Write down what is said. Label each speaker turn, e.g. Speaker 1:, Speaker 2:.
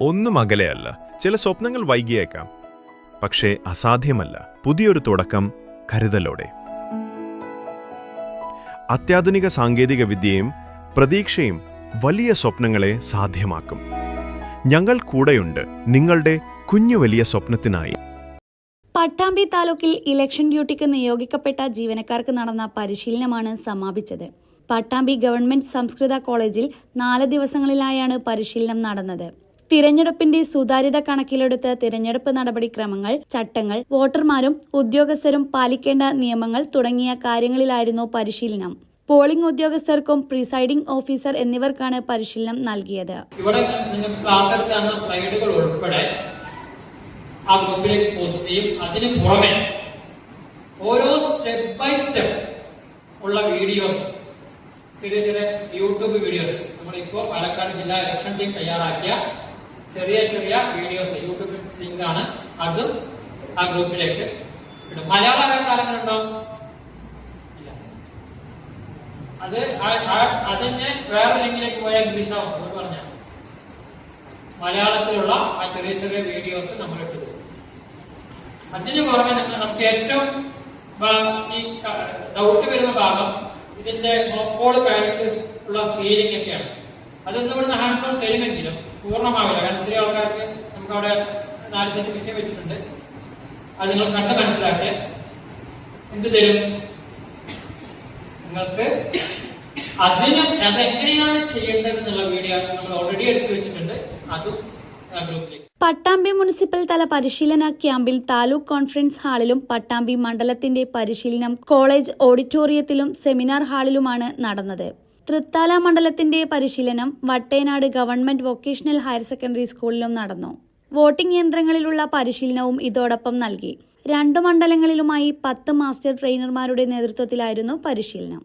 Speaker 1: ഒന്നും അകലെയല്ല ചില സ്വപ്നങ്ങൾ വൈകിയേക്കാം. പക്ഷേ അസാധ്യമല്ല. പുതിയൊരു തുടക്കം കരുതലോടെ. അത്യാധുനിക സാങ്കേതിക വിദ്യയും പ്രതീക്ഷയും വലിയ സ്വപ്നങ്ങളെ സാധ്യമാക്കും. ഞങ്ങൾ കൂടെയുണ്ട് നിങ്ങളുടെ കുഞ്ഞു വലിയ സ്വപ്നത്തിനായി.
Speaker 2: പട്ടാമ്പി താലൂക്കിൽ ഇലക്ഷൻ ഡ്യൂട്ടിക്ക് നിയോഗിക്കപ്പെട്ട ജീവനക്കാർക്ക് നടന്ന പരിശീലനമാണ് സമാപിച്ചത്. പട്ടാമ്പി ഗവൺമെന്റ് സംസ്കൃത കോളേജിൽ നാല് ദിവസങ്ങളിലായാണ് പരിശീലനം നടന്നത്. തിരഞ്ഞെടുപ്പിന്റെ സുതാര്യത കണക്കിലെടുത്ത് തിരഞ്ഞെടുപ്പ് നടപടിക്രമങ്ങൾ ചട്ടങ്ങൾ വോട്ടർമാരും ഉദ്യോഗസ്ഥരും പാലിക്കേണ്ട നിയമങ്ങൾ തുടങ്ങിയ കാര്യങ്ങളിലായിരുന്നു പരിശീലനം. പോളിംഗ് ഉദ്യോഗസ്ഥർക്കും പ്രിസൈഡിംഗ് ഓഫീസർ എന്നിവർക്കാണ് പരിശീലനം നൽകിയത്.
Speaker 3: ഇവിടെ ക്ലാസ് എടുത്ത സ്ലൈഡുകൾ ഉൾപ്പെടെ ആ ഗ്രൂപ്പിലേക്ക് പോസ്റ്റ് ചെയ്യും. അതിന് പുറമെ ഓരോ സ്റ്റെപ്പ് ബൈ സ്റ്റെപ്പ് ഉള്ള വീഡിയോസ് ചെറിയ ചെറിയ യൂട്യൂബ് വീഡിയോസ് നമ്മളിപ്പോ പാലക്കാട് ജില്ലാ ഇലക്ഷൻ ടീം തയ്യാറാക്കിയ ചെറിയ ചെറിയ വീഡിയോസ് യൂട്യൂബ് ലിങ്ക് ആണ്. അതും ആ ഗ്രൂപ്പിലേക്ക് ഇടും. മലയാള താരങ്ങളുണ്ടോ? അത് അതിന് വേറെ ലിങ്കിലേക്ക് പോയാൽ ഇംഗ്ലീഷ് ആവും. പറഞ്ഞ മലയാളത്തിലുള്ള ആ ചെറിയ ചെറിയ വീഡിയോസ് നമ്മൾ ഇട്ടു അതിന് പുറമെ നമുക്ക് ഏറ്റവും ഈ ഡൗട്ട് വരുന്ന ഭാഗം ഇതിന്റെ മോപ്പോൾ കാര്യത്തിൽ ഉള്ള സ്കെയിലിംഗ് ഒക്കെയാണ്. അതൊന്നും ഇവിടുന്ന് ഹാൻഡ്സ് ഓൺ തരുമെങ്കിലും പൂർണമാവില്ല. കാരണം ഒത്തിരി ആൾക്കാർക്ക് നമുക്ക് അവിടെ നാല് സെന്റ് വിഷയം വെച്ചിട്ടുണ്ട്. അത് നിങ്ങൾ കണ്ട് മനസ്സിലാക്കി എന്ത് തരും? നിങ്ങൾക്ക് അതിന് അതെങ്ങനെയാണ് ചെയ്യേണ്ടത് എന്നുള്ള വീഡിയോസ് നമ്മൾ ഓൾറെഡി എടുത്തു വെച്ചിട്ടുണ്ട്. അതും ഗ്രൂപ്പിലേക്ക്
Speaker 2: പട്ടാമ്പി മുനിസിപ്പൽ തല പരിശീലന ക്യാമ്പിൽ താലൂക്ക് കോൺഫറൻസ് ഹാളിലും പട്ടാമ്പി മണ്ഡലത്തിന്റെ പരിശീലനം കോളേജ് ഓഡിറ്റോറിയത്തിലും സെമിനാർ ഹാളിലുമാണ് നടന്നത്. തൃത്താല മണ്ഡലത്തിന്റെ പരിശീലനം Vattenad government vocational higher secondary സ്കൂളിലും നടന്നു. വോട്ടിംഗ് യന്ത്രങ്ങളിലുള്ള പരിശീലനവും ഇതോടൊപ്പം നൽകി. രണ്ടു മണ്ഡലങ്ങളിലുമായി പത്ത് മാസ്റ്റർ ട്രെയിനർമാരുടെ നേതൃത്വത്തിലായിരുന്നു പരിശീലനം.